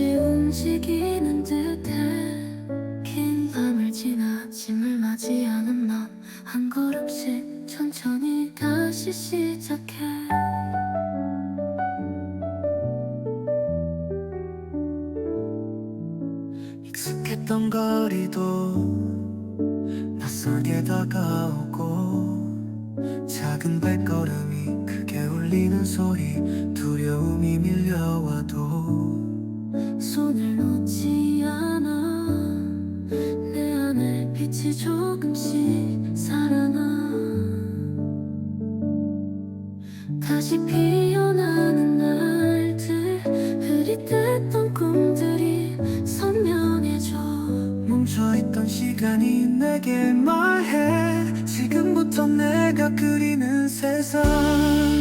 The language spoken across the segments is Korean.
다시 움직이는 듯해. 긴 밤을 지나 짐을 맞이하는 넌 한 걸음씩 천천히 다시 시작해. 익숙했던 거리도 낯설게 다가오고 작은 발걸음이 크게 울리는 소리 두려움이 밀려와도 손을 놓지 않아. 내 안에 빛이 조금씩 살아나. 다시 피어나는 날들 흐릿했던 꿈들이 선명해져. 멈춰있던 시간이 내게 말해. 지금부터 내가 그리는 세상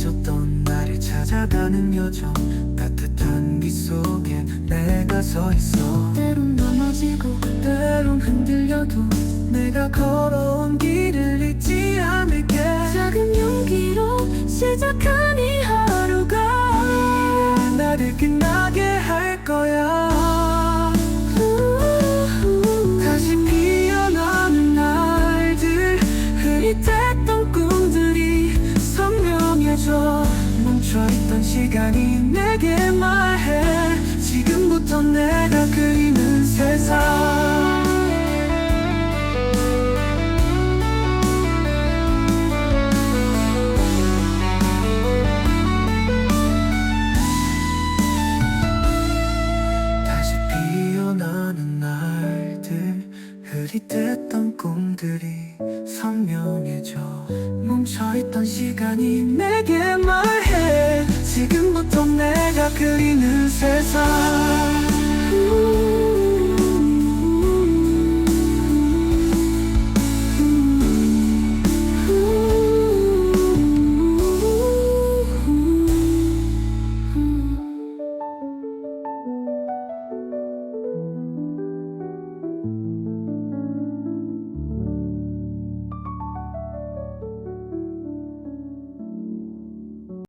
잊었던 나를 찾아가는 여정. 따뜻한 빛 속에 내가 서 있어. 때론 넘어지고 때론 흔들려도 내가 걸어온 길을 잊지 않을게 선명해져 멈춰있던 시간이 내게 말해. 지금부터 내가 그리는 세상. 다시 피어나는 날들 흐릿했던 꿈들이 멈춰있던 시간이 내게 말해. 지금부터 내가 그리는 세상